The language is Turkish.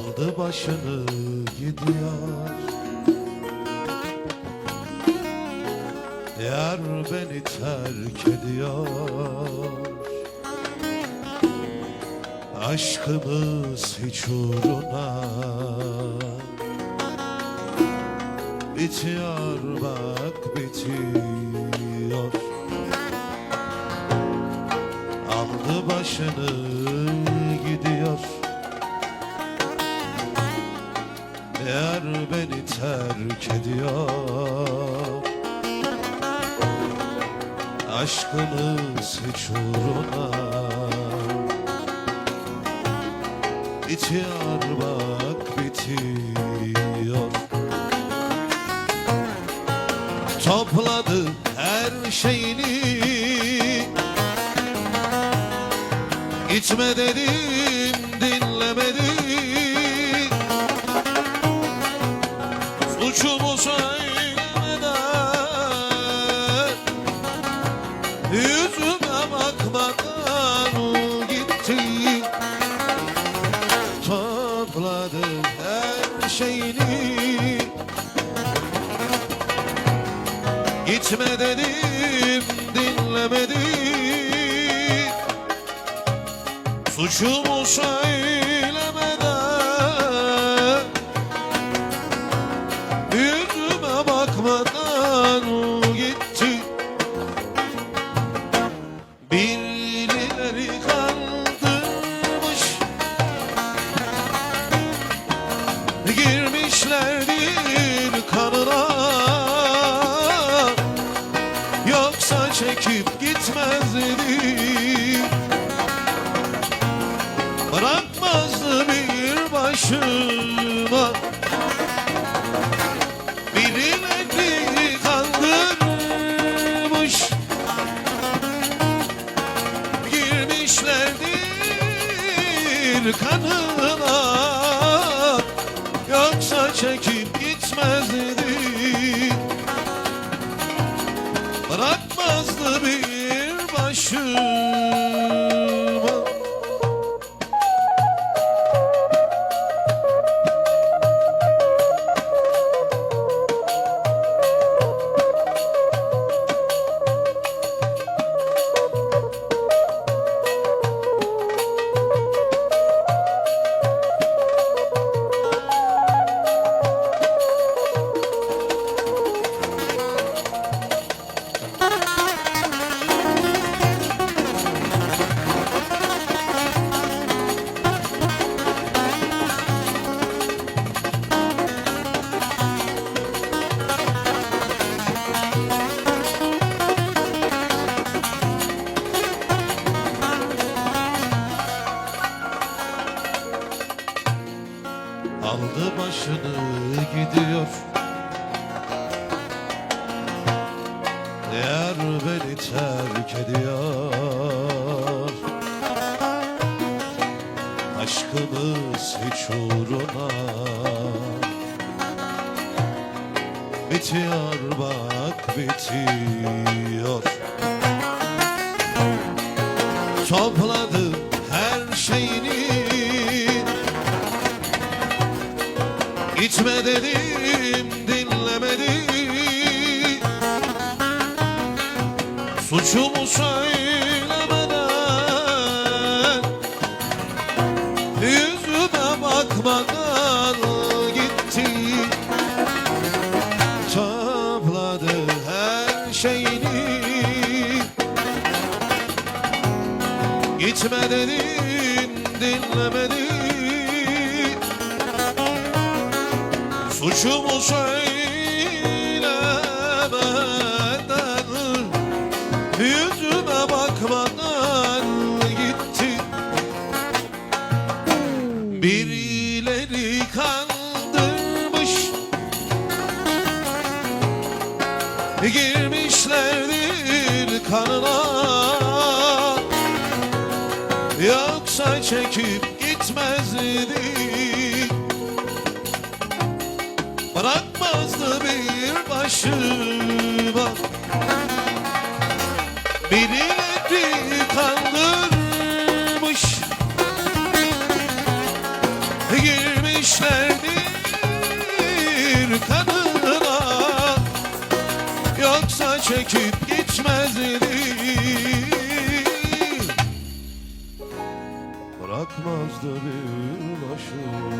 Aldı başını gidiyor. Yar beni terk ediyor. Aşkımız hiç uğruna Bitiyor bak bitiyor. Aldı başını Yar beni terk ediyor Aşkımız hiç uğruna Bitiyor bak bitiyor. Topladı her şeyini Gitme dedim söylemeden Yüzüme bakmadan gitti Topladı her şeyini. Gitme dedim dinlemedi Suçumu söylemeden çekip gitmezdi. Bırakmazdı bir başıma. Birileri kandırmış girmişlerdir kanına. Yoksa çekip Aldı başını gidiyor. Yar beni terk ediyor. Aşkımız hiç uğruna. Bitiyor bak bitiyor. Topladı her şeyini Gitme dedim dinlemedi. Suçumu söylemeden Yüzüme bakmadan gitti. Topladı her şeyini. Gitme dedim dinlemedi Suçumu söylemeden Yüzüme bakmadan gitti. Birileri kandırmış Girmişlerdir kanına. Yoksa çekip gitmezdi Bırakmazdı bir başıma Beni nefri kandırmış Girmişlerdir kadına Yoksa çekip gitmezdi bırakmazdı bir başım.